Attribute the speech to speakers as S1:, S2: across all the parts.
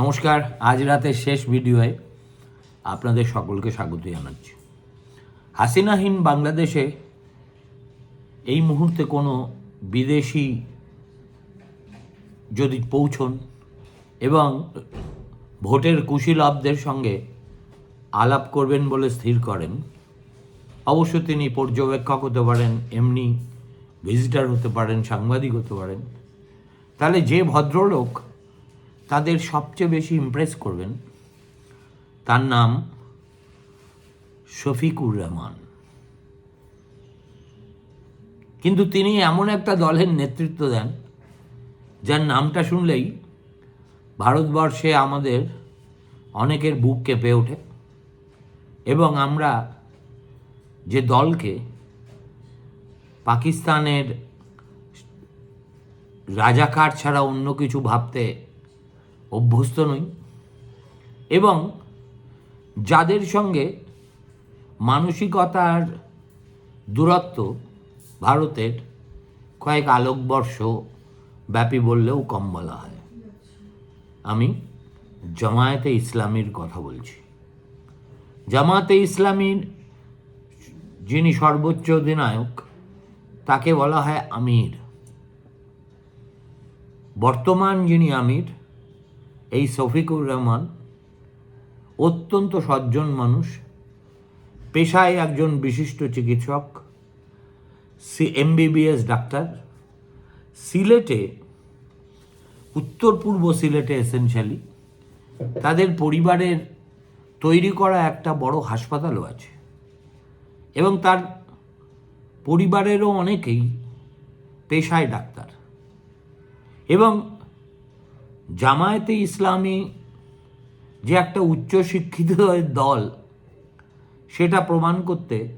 S1: নমস্কার, আজ রাতের শেষ ভিডিওয়ে আপনাদের সকলকে স্বাগত জানাচ্ছি। হাসিনাহীন বাংলাদেশে এই মুহূর্তে কোনো বিদেশি যদি পৌঁছন এবং ভোটের কুশীলবদের সঙ্গে আলাপ করবেন বলে স্থির করেন, অবশ্য তিনি পর্যবেক্ষক হতে পারেন, এমনি ভিজিটার হতে পারেন, সাংবাদিক হতে পারেন, তাহলে যে ভদ্রলোক তাদের সবচেয়ে বেশি ইমপ্রেস করবেন তার নাম শফিকুর রহমান। কিন্তু তিনি এমন একটা দলের নেতৃত্ব দেন, যার নামটা শুনলেই ভারতবর্ষে আমাদের অনেকের বুক কেঁপে ওঠে এবং আমরা যে দলকে পাকিস্তানের রাজাকার ছাড়া অন্য কিছু ভাবতে অভ্যস্ত নই। এবং যাদের সঙ্গে মানসিকতার দূরত্ব ভারতের কয়েক আলোকবর্ষ ব্যাপী বললেও কম বলা হয়। আমি জামায়াতে ইসলামীর কথা বলছি। জামায়াতে ইসলামীর যিনি সর্বোচ্চ অধিনায়ক, তাকে বলা হয় আমির। বর্তমান যিনি আমির এই শফিকুর রহমান অত্যন্ত সজ্জন মানুষ, পেশায় একজন বিশিষ্ট চিকিৎসক, সি এমবিবিএস ডাক্তার। সিলেটে, উত্তর পূর্ব সিলেটে এসেনশিয়ালি তাদের পরিবারের তৈরি করা একটা বড় হাসপাতালও আছে। এবং তার পরিবারেরও অনেকেই পেশায় ডাক্তার। এবং জামায়াতে ইসলামী যে একটা উচ্চশিক্ষিত দল, সেটা প্রমাণ করতে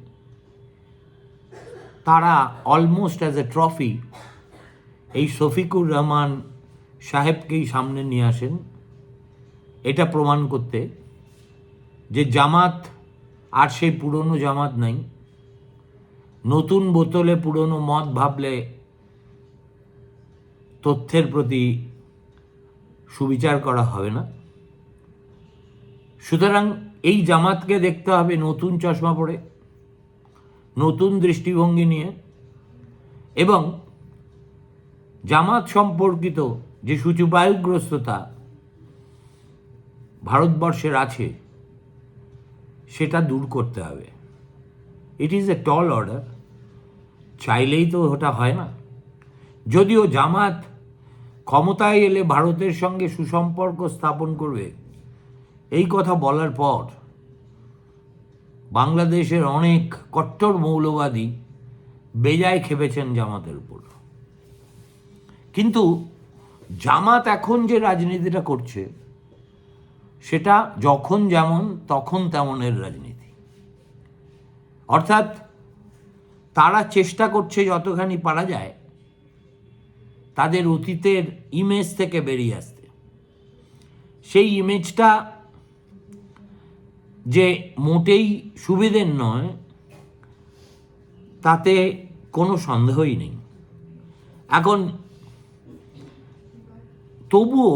S1: তারা অলমোস্ট অ্যাজ এ ট্রফি এই শফিকুর রহমান সাহেবকেই সামনে নিয়ে আসেন। এটা প্রমাণ করতে যে জামাত আর সেই পুরনো জামাত নাই। নতুন বোতলে পুরনো মদ ভাবলে তথ্যের প্রতি সুবিচার করা হবে না। সুতরাং এই জামাতকে দেখতে হবে নতুন চশমা পরে, নতুন দৃষ্টিভঙ্গি নিয়ে এবং জামাত সম্পর্কিত যে সূচিবায়ুগ্রস্ততা ভারতবর্ষের আছে, সেটা দূর করতে হবে। It is a ton order চাইলেই তো ওটা হয় না। যদিও জামাত ক্ষমতায় এলে ভারতের সঙ্গে সুসম্পর্ক স্থাপন করবে। এই কথা বলার পর বাংলাদেশের অনেক কট্টর মৌলবাদী বেজায় খেপেছেন জামাতের উপর। কিন্তু জামাত এখন যে রাজনীতিটা করছে, সেটা যখন যেমন, তখন তেমনের রাজনীতি। অর্থাৎ তারা চেষ্টা করছে যতখানি পারা যায় তাদের অতীতের ইমেজ থেকে বেরিয়ে আসতে। সেই ইমেজটা যে মোটেই সুবিধের নয়, তাতে কোনো সন্দেহই নেই। এখন তবুও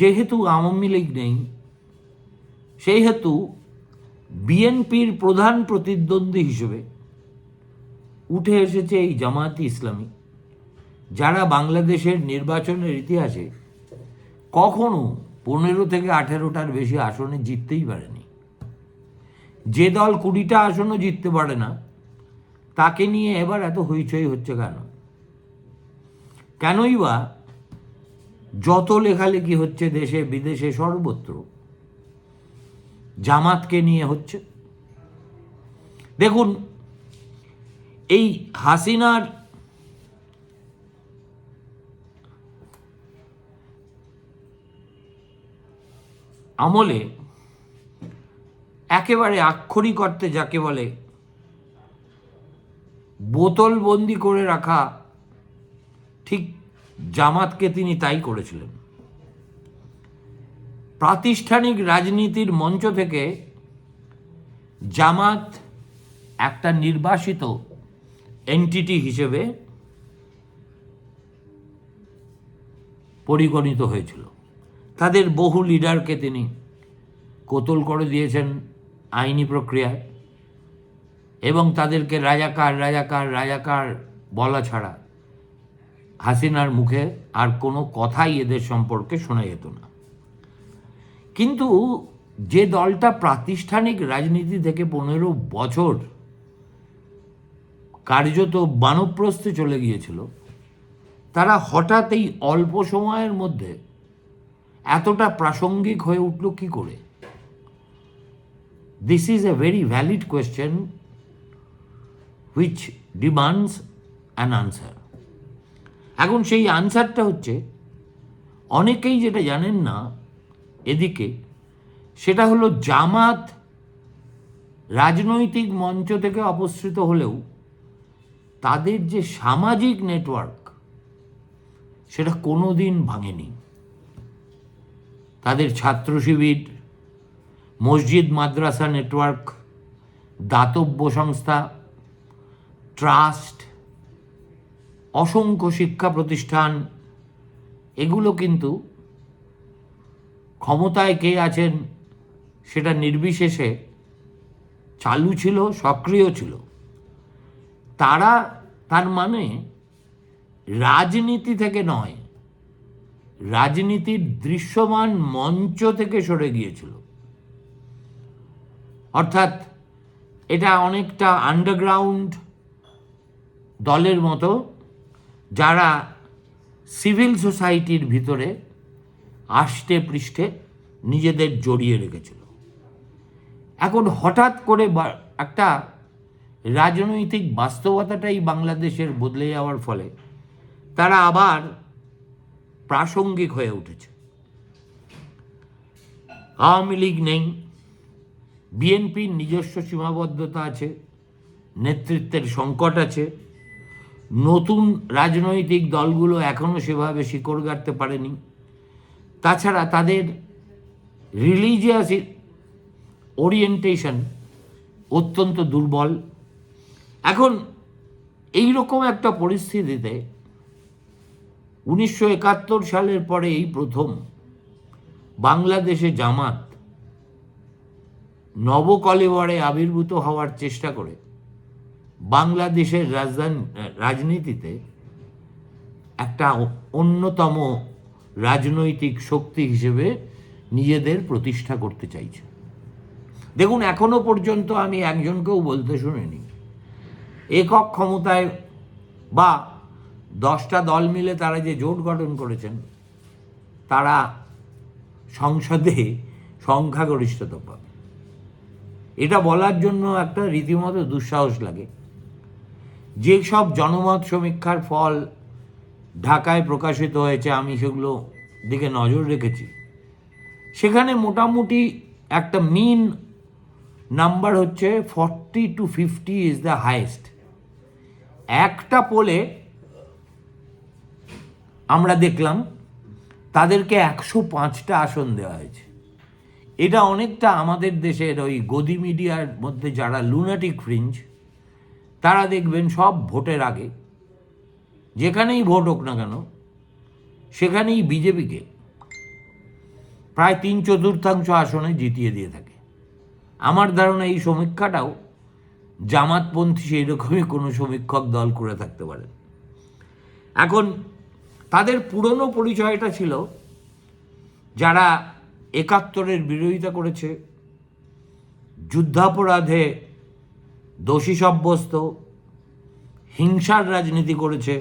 S1: যেহেতু আওয়ামী লীগ নেই, সেই হেতু বিএনপির প্রধান প্রতিদ্বন্দ্বী হিসেবে উঠে এসেছে এই জামায়াতি ইসলামী। যারা বাংলাদেশের নির্বাচনের ইতিহাসে কখনো পনেরো থেকে আঠেরোটার বেশি আসনে জিততেই পারেনি। যে দল কুড়িটা আসনও জিততে পারে না, তাকে নিয়ে এবার এত হইচই হচ্ছে কেন? কেনই বা যত লেখালেখি হচ্ছে দেশে বিদেশে সর্বত্র, জামাতকে নিয়ে হচ্ছে। দেখুন, এই হাসিনার আমলে একেবারে আক্ষরিক অর্থে যাকে বলে বোতল বন্দি করে রাখা, ঠিক জামাতকে তিনি তাই করেছিলেন। প্রাতিষ্ঠানিক রাজনীতির মঞ্চ থেকে জামাত একটা নির্বাসিত এন্টিটি হিসেবে পরিগণিত হয়েছিল। তাদের বহু লিডারকে তিনি কোতল করে দিয়েছেন আইনি প্রক্রিয়ায় এবং তাদেরকে রাজাকার রাজাকার রাজাকার বলা ছাড়া হাসিনার মুখে আর কোনো কথাই এদের সম্পর্কে শোনা যেত না। কিন্তু যে দলটা প্রাতিষ্ঠানিক রাজনীতি থেকে পনেরো বছর কার্যত বানপ্রস্থে চলে গিয়েছিল, তারা হঠাৎ এই অল্প সময়ের মধ্যে এতটা প্রাসঙ্গিক হয়ে উঠল কি করে? This is a very valid question which demands an answer এখন সেই আনসারটা হচ্ছে, অনেকেই যেটা জানেন না এদিকে, সেটা হলো জামাত রাজনৈতিক মঞ্চ থেকে অপসৃত হলেও তাদের যে সামাজিক নেটওয়ার্ক সেটা কোনো দিন ভাঙেনি। তাদের ছাত্র শিবির, মসজিদ, মাদ্রাসা নেটওয়ার্ক, দাতব্য সংস্থা, ট্রাস্ট, অসংখ্য শিক্ষা প্রতিষ্ঠান, এগুলো কিন্তু ক্ষমতায় কে আছেন সেটা নির্বিশেষে চালু ছিল, সক্রিয় ছিল। তারা তার মানে রাজনীতি থেকে নয় রাজনীতির দৃশ্যমান মঞ্চ থেকে সরে গিয়েছিল। অর্থাৎ এটা অনেকটা আন্ডারগ্রাউন্ড দলের মতো, যারা সিভিল সোসাইটির ভিতরে আষ্টে পৃষ্ঠে নিজেদের জড়িয়ে রেখেছিল। এখন হঠাৎ করে একটা রাজনৈতিক বাস্তবতাটাই বাংলাদেশের বদলে যাওয়ার ফলে তারা আবার প্রাসঙ্গিক হয়ে উঠেছে। আওয়ামী লীগ নেই, বিএনপির নিজস্ব সীমাবদ্ধতা আছে, নেতৃত্বের সংকট আছে, নতুন রাজনৈতিক দলগুলো এখনও সেভাবে শিকড় গাড়তে পারেনি। তাছাড়া তাদের রিলিজিয়াস ওরিয়েন্টেশন অত্যন্ত দুর্বল। এখন এই রকম একটা পরিস্থিতিতে উনিশশো একাত্তর সালের পরে এই প্রথম বাংলাদেশে জামাত নবকলেবরে আবির্ভূত হওয়ার চেষ্টা করে। বাংলাদেশের রাজধানী, রাজনীতিতে একটা অন্যতম রাজনৈতিক শক্তি হিসেবে নিজেদের প্রতিষ্ঠা করতে চাইছে। দেখুন, এখনও পর্যন্ত আমি একজনকেও বলতে শুনিনি। একক ক্ষমতায় বা দশটা দল মিলে তারা যে জোট গঠন করেছেন, তারা সংসদে সংখ্যাগরিষ্ঠতা পাবে। এটা বলার জন্য একটা রীতিমতো দুঃসাহস লাগে। যে সব জনমত সমীক্ষার ফল ঢাকায় প্রকাশিত হয়েছে, আমি সেগুলো দিকে নজর রেখেছি। সেখানে মোটামুটি একটা মিন নাম্বার হচ্ছে forty to fifty is the highest একটা পোলে আমরা দেখলাম তাদেরকে একশো পাঁচটা আসন দেওয়া হয়েছে। এটা অনেকটা আমাদের দেশের ওই গদি মিডিয়ার মধ্যে যারা লুনাটিক ফ্রিঞ্জ তারা দেখবেন সব ভোটের আগে, যেখানেই ভোট হোক না কেন, সেখানেই বিজেপিকে প্রায় তিন চতুর্থাংশ আসনে জিতিয়ে দিয়ে থাকে। আমার ধারণা এই সমীক্ষাটাও জামাতপন্থী সেই রকমই কোনো সমীক্ষক দল করে থাকতে পারে। এখন তাদের পুরনো পরিচয়টা ছিল যারা একাত্তরের বিরোধিতা করেছে, যুদ্ধাপরাধে দোষী সাব্যস্ত, হিংসার রাজনীতি করেছে।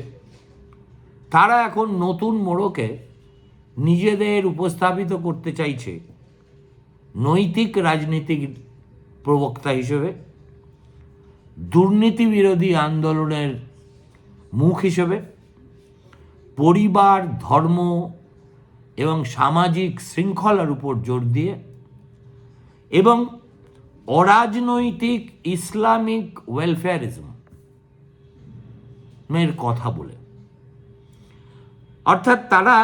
S1: তারা এখন নতুন মোড়কে নিজেদের উপস্থাপিত করতে চাইছে নৈতিক রাজনীতিক প্রবক্তা হিসেবে দুর্নীতি বিরোধী আন্দোলনের মুখ হিসেবে। পরিবার, ধর্ম এবং সামাজিক শৃঙ্খলার উপর জোর দিয়ে এবং অরাজনৈতিক ইসলামিক ওয়েলফেয়ারিজম এর কথা বলে। অর্থাৎ তারা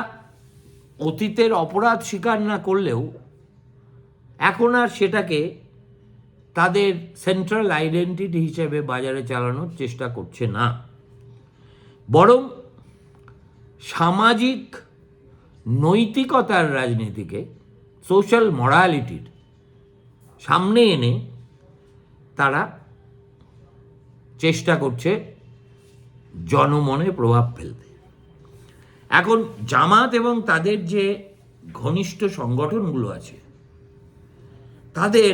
S1: অতীতের অপরাধ স্বীকার না করলেও এখন আর সেটাকে তাদের সেন্ট্রাল আইডেন্টিটি হিসেবে বাজারে চালানোর চেষ্টা করছে না। বরং সামাজিক নৈতিকতার রাজনীতিকে সোশ্যাল মরালিটির সামনে এনে তারা চেষ্টা করছে জনমনে প্রভাব ফেলতে। এখন জামাত এবং তাদের যে ঘনিষ্ঠ সংগঠনগুলো আছে, তাদের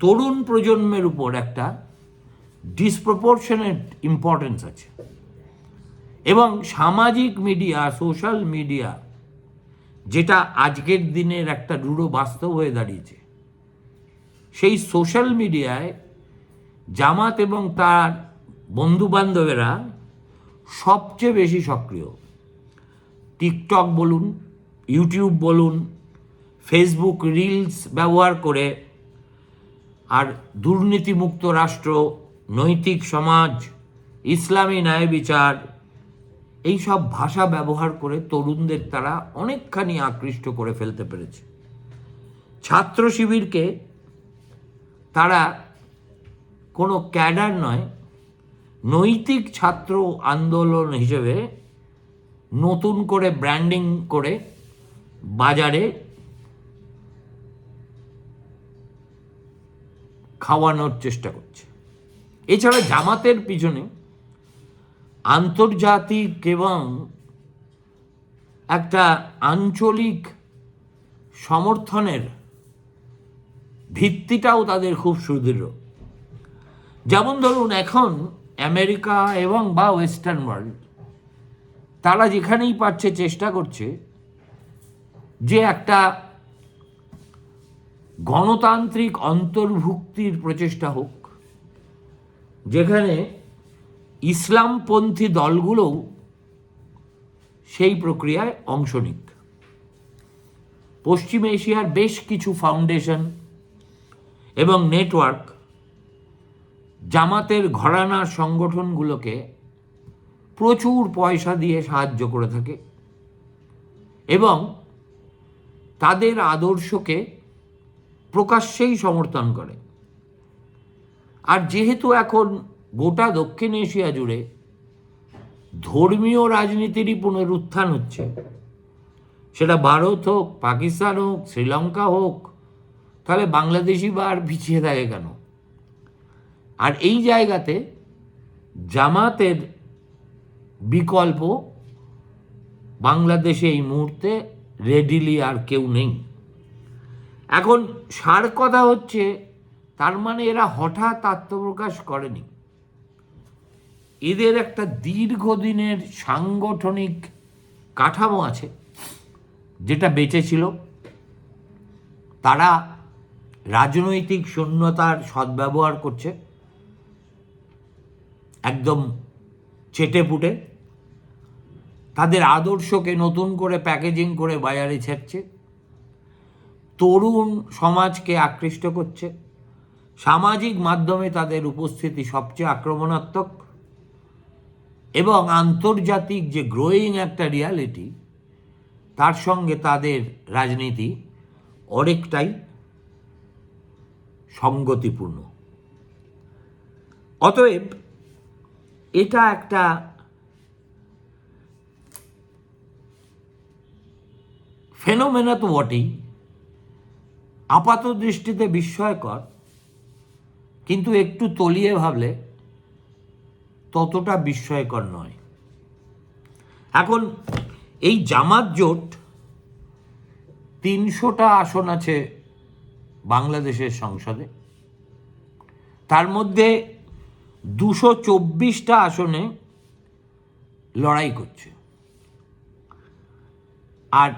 S1: তরুণ প্রজন্মের উপর একটা ডিসপ্রপোর্শনেট ইম্পর্টেন্স আছে। এবং সামাজিক মিডিয়া, সোশ্যাল মিডিয়া, যেটা আজকের দিনের একটা দৃঢ় বাস্তব হয়ে দাঁড়িয়েছে, সেই সোশ্যাল মিডিয়ায় জামাত এবং তার বন্ধু বান্ধবেরা সবচেয়ে বেশি সক্রিয়। টিকটক বলুন, ইউটিউব বলুন, ফেসবুক রিলস ব্যবহার করে আর দুর্নীতিমুক্ত রাষ্ট্র, নৈতিক সমাজ, ইসলামী ন্যায় বিচার এই সব ভাষা ব্যবহার করে তরুণদের তারা অনেকখানি আকৃষ্ট করে ফেলতে পেরেছে। ছাত্র শিবিরকে তারা কোনো ক্যাডার নয়, নৈতিক ছাত্র আন্দোলন হিসেবে নতুন করে ব্র্যান্ডিং করে বাজারে খাওয়ানোর চেষ্টা করছে। এছাড়া জামাতের পিছনে আন্তর্জাতিক এবং একটা আঞ্চলিক সমর্থনের ভিত্তিটাও তাদের খুব সুদৃঢ়। যেমন ধরুন এখন আমেরিকা এবং বা ওয়েস্টার্ন ওয়ার্ল্ড, তারা যেখানেই পারছে চেষ্টা করছে যে একটা গণতান্ত্রিক অন্তর্ভুক্তির প্রচেষ্টা হোক, যেখানে ইসলামপন্থী দলগুলোও সেই প্রক্রিয়ায় অংশ নিক। পশ্চিম এশিয়ার বেশ কিছু ফাউন্ডেশন এবং নেটওয়ার্ক জামাতের ঘরানার সংগঠনগুলোকে প্রচুর পয়সা দিয়ে সাহায্য করে থাকে এবং তাদের আদর্শকে প্রকাশ্যেই সমর্থন করে। আর যেহেতু এখন গোটা দক্ষিণ এশিয়া জুড়ে ধর্মীয় রাজনীতিরই পুনরুত্থান হচ্ছে। সেটা ভারত হোক, পাকিস্তান হোক, শ্রীলঙ্কা হোক, তাহলে বাংলাদেশি বা আর পিছিয়ে থাকে কেন? আর এই জায়গাতে জামাতের বিকল্প বাংলাদেশে এই মুহূর্তে রেডিলি আর কেউ নেই। এখন সার কথা হচ্ছে, তার মানে এরা হঠাৎ আত্মপ্রকাশ করেনি। এদের একটা দীর্ঘদিনের সাংগঠনিক কাঠামো আছে, যেটা বেঁচে ছিল। তারা রাজনৈতিক শূন্যতার সদ্ব্যবহার করছে। একদম চেটে পুটে। তাদের আদর্শকে নতুন করে প্যাকেজিং করে বাজারে ছেড়ছে। তরুণ সমাজকে আকৃষ্ট করছে। সামাজিক মাধ্যমে তাদের উপস্থিতি সবচেয়ে আক্রমণাত্মক। এবং আন্তর্জাতিক যে গ্রোয়িং একটা রিয়ালিটি তার সঙ্গে তাদের রাজনীতি অনেকটাই সঙ্গতিপূর্ণ। অতএব এটা একটা ফেনোমেনা তো বটেই। আপাত দৃষ্টিতে বিস্ময়কর, কিন্তু একটু তলিয়ে ভাবলে ততটা বিস্ময়কর নয়। এখন এই জামাত জোট তিনশোটা আসন আছে বাংলাদেশের সংসদে। তার মধ্যে দুশো চব্বিশটা আসনে লড়াই করছে। আর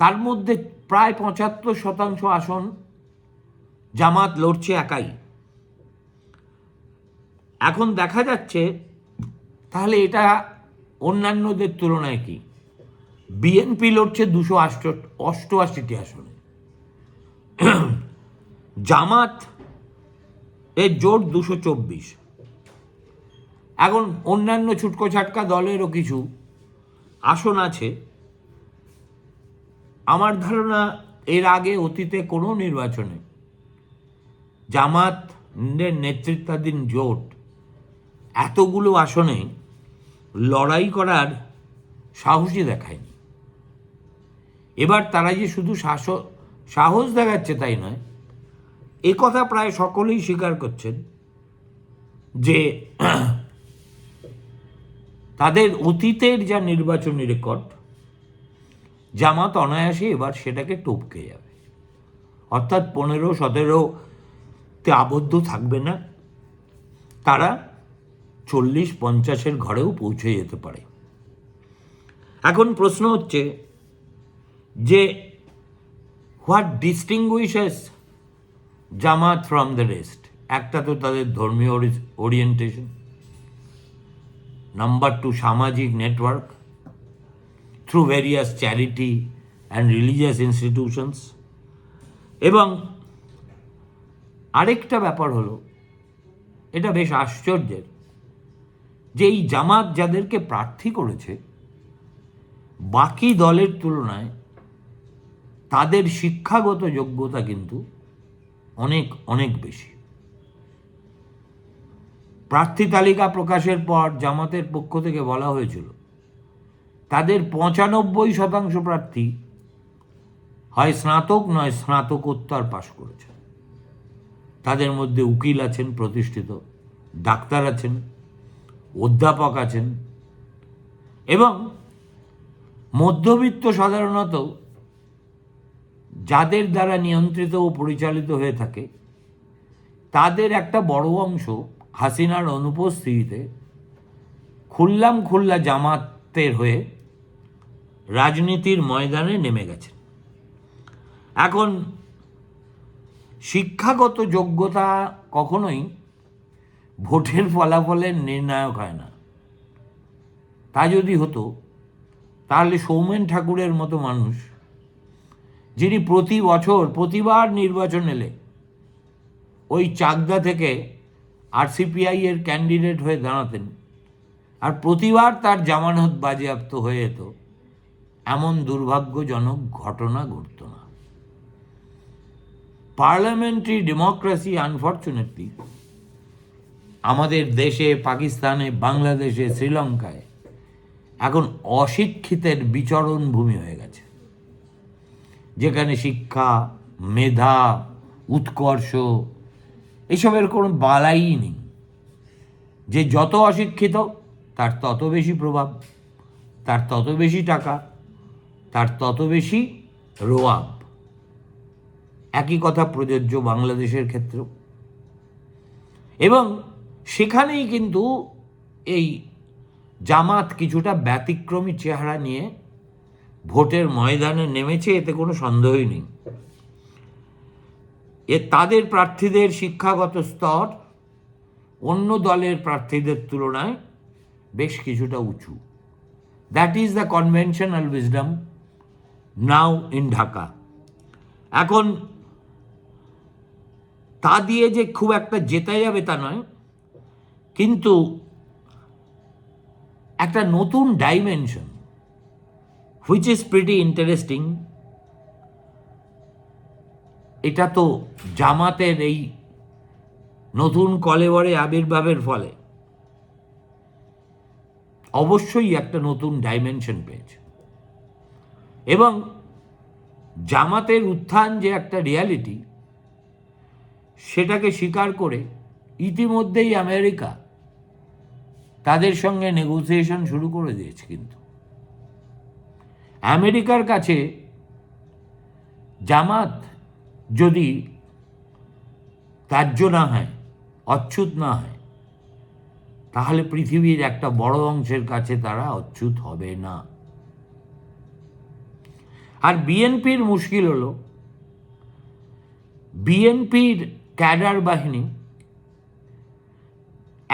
S1: তার মধ্যে প্রায় পঁচাত্তর শতাংশ আসন জামাত লড়ছে একাই। এখন দেখা যাচ্ছে তাহলে এটা অন্যান্যদের তুলনায় কি? বিএনপি লড়ছে দুশো আষ্ট, অষ্টআশিটি আসনে। জামাত এর জোট দুশো চব্বিশ। এখন অন্যান্য ছুটকো ছাটকা দলেরও কিছু আসন আছে। আমার ধারণা এর আগে অতীতে কোনো নির্বাচনে জামাত নেতৃত্বাধীন জোট এতগুলো আসনে লড়াই করার সাহসই দেখায়নি। এবার তারা যে শুধু সাহস সাহস দেখাচ্ছে তাই নয়, এ কথা প্রায় সকলেই স্বীকার করছেন যে তাদের অতীতের যা নির্বাচনী রেকর্ড, জামাত অনায়াসে এবার সেটাকে টপকে যাবে। অর্থাৎ পনেরো, সতেরোতে আবদ্ধ থাকবে না। তারা চল্লিশ পঞ্চাশের ঘরেও পৌঁছে যেতে পারে। এখন প্রশ্ন হচ্ছে যে what distinguishes Jamaat from the rest একটা তো তাদের ধর্মীয় ওরিয়েন্টেশন নাম্বার টু সামাজিক network through various charity and religious institutions এবং আরেকটা ব্যাপার হলো, এটা বেশ আশ্চর্যের। যে এই জামাত যাদেরকে প্রার্থী করেছে, বাকি দলের তুলনায় তাদের শিক্ষাগত যোগ্যতা কিন্তু অনেক অনেক বেশি। প্রার্থী তালিকা প্রকাশের পর জামাতের পক্ষ থেকে বলা হয়েছিল, তাদের পঁচানব্বই শতাংশ প্রার্থী হয় স্নাতক নয় স্নাতকোত্তর পাশ করেছে। তাদের মধ্যে উকিল আছেন, প্রতিষ্ঠিত ডাক্তার আছেন অধ্যাপক আছেন এবং মধ্যবিত্ত সাধারণত যাদের দ্বারা নিয়ন্ত্রিত ও পরিচালিত হয়ে থাকে, তাদের একটা বড় অংশ হাসিনার অনুপস্থিতিতে খুল্লাম খুল্লা জামাতের হয়ে রাজনীতির ময়দানে নেমে গেছেন। এখন শিক্ষাগত যোগ্যতা কখনোই ভোটের ফলাফলের নির্ণায়ক হয় না। তা যদি হতো, তাহলে সৌমেন ঠাকুরের মতো মানুষ, যিনি প্রতি বছর, প্রতিবার নির্বাচন এলে, ওই চাকদা থেকে আরসিপিআই এর ক্যান্ডিডেট হয়ে দাঁড়াতেন আর প্রতিবার তার জামানত বাজেয়াপ্ত হয়ে যেত, এমন দুর্ভাগ্যজনক ঘটনা ঘটত না। পার্লামেন্টারি ডেমোক্রেসি, আনফর্চুনেটলি আমাদের দেশে, পাকিস্তানে, বাংলাদেশে, শ্রীলঙ্কায় এখন অশিক্ষিতের বিচরণ ভূমি হয়ে গেছে। যেখানে শিক্ষা, মেধা, উৎকর্ষ, এসবের কোনো বালাই নেই। যে যত অশিক্ষিত, তার তত বেশি প্রভাব, তার তত বেশি টাকা, তার তত বেশি রোয়াব। একই কথা প্রযোজ্য বাংলাদেশের ক্ষেত্রেও। এবং সেখানেই কিন্তু এই জামাত কিছুটা ব্যতিক্রমী চেহারা নিয়ে ভোটের ময়দানে নেমেছে, এতে কোনো সন্দেহই নেই। এ তাদের প্রার্থীদের শিক্ষাগত স্তর অন্য দলের প্রার্থীদের তুলনায় বেশ কিছুটা উঁচু। That is the conventional wisdom now in Dhaka এখন তা দিয়ে যে খুব একটা জেতা যাবে তা নয় কিন্তু একটা নতুন dimension which is pretty interesting এটা তো জামাতের এই নতুন কলেবরে আবির্ভাবের ফলে অবশ্যই একটা নতুন ডাইমেনশন পেয়েছে। এবং জামাতের উত্থান যে একটা রিয়ালিটি সেটাকে স্বীকার করে ইতিমধ্যেই আমেরিকা তাদের সঙ্গে নেগোসিয়েশন শুরু করে দিয়েছে কিন্তু। আমেরিকার কাছে জামাত যদি ত্যায্য না হয়, অচ্যুত না হয়, তাহলে পৃথিবীর একটা বড় অংশের কাছে তারা অচ্যুত হবে না। আর বিএনপির মুশকিল হলো, বিএনপির ক্যাডার বাহিনী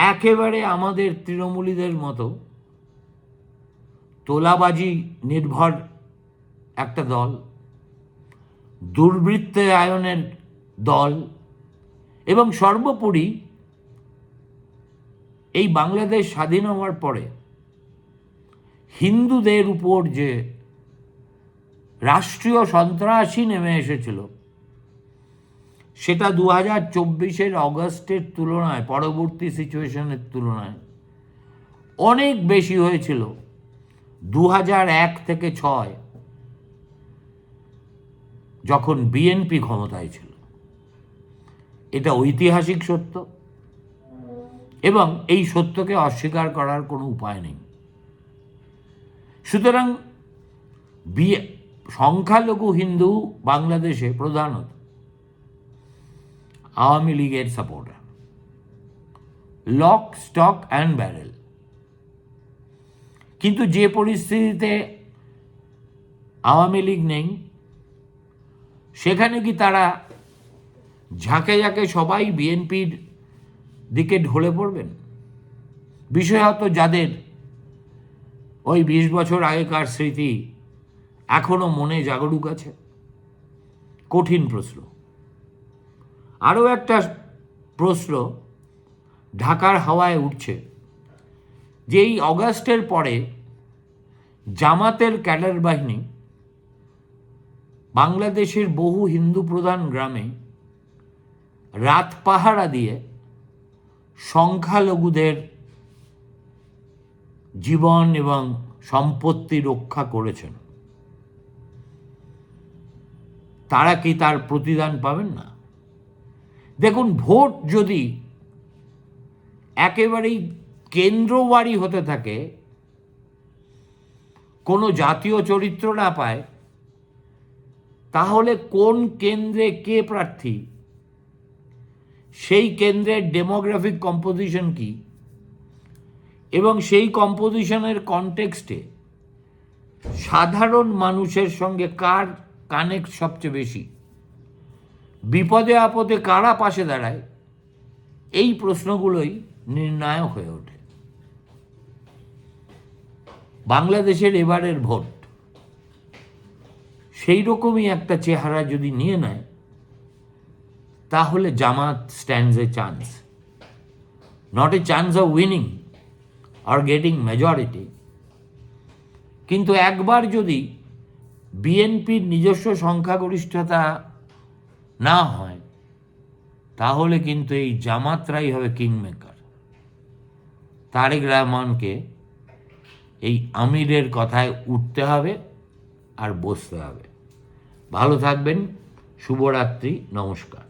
S1: একেবারে আমাদের তৃণমূলীদের মতো তোলাবাজি নির্ভর একটা দল দুর্বৃত্তে আয়নের দল এবং সর্বোপরি এই বাংলাদেশ স্বাধীন হওয়ার পরে হিন্দুদের উপর যে রাষ্ট্রীয় সন্ত্রাসী নেমে এসেছিল সেটা দু হাজার চব্বিশের অগস্টের তুলনায়, পরবর্তী সিচুয়েশনের তুলনায় অনেক বেশি হয়েছিল। দু এক থেকে ছয়, যখন বিএনপি ক্ষমতায় ছিল। এটা ঐতিহাসিক সত্য এবং এই সত্যকে অস্বীকার করার কোনো উপায় নেই। সুতরাং সংখ্যালঘু হিন্দু বাংলাদেশে প্রধানত আওয়ামী লীগের supporter lock stock and barrel কিন্তু যে পরিস্থিতিতে আওয়ামী লীগ নেই, সেখানে কি তারা ঝাঁকে ঝাঁকে সবাই বিএনপির দিকে ঢলে পড়বেন? বিশেষত যাদের ওই বিশ বছর আগেকার স্মৃতি এখনও মনে জাগরুক আছে। কঠিন প্রশ্ন। আরও একটা প্রশ্ন ঢাকার হাওয়ায় উঠছে, যে এই অগাস্টের পরে জামাতের ক্যাডার বাহিনী বাংলাদেশের বহু হিন্দু প্রধান গ্রামে রাত পাহারা দিয়ে সংখ্যালঘুদের জীবন এবং সম্পত্তি রক্ষা করেছেন। তারা কি তার প্রতিদান পাবেন না? দেখুন, ভোট যদি একেবারেই কেন্দ্রবাড়ি হতে থাকে, কোনো জাতীয় চরিত্র না পায়, তাহলে কোন কেন্দ্রে কে প্রার্থী? সেই কেন্দ্রের ডেমোগ্রাফিক কম্পোজিশন কি? এবং সেই কম্পোজিশনের কনটেক্সটে সাধারণ মানুষের সঙ্গে কার কানেক্ট সবচেয়ে বেশি? বিপদে আপদে কারা পাশে দাঁড়ায়? এই প্রশ্নগুলোই নির্ণায়ক হয়ে ওঠে। বাংলাদেশের এবারের ভোট, সেই রকমই একটা চেহারা যদি নিয়ে নেয়, তাহলে Jamaat stands a chance not a chance of winning R getting majority কিন্তু একবার যদি বিএনপির নিজস্ব সংখ্যাগরিষ্ঠতা না হয়, তাহলে কিন্তু এই জামাতরাই হবে কিংমেকার তারেক রহমানকে এই আমিরের কথায় উঠতে হবে আর বসতে হবে। ভালো থাকবেন, শুভরাত্রি, নমস্কার।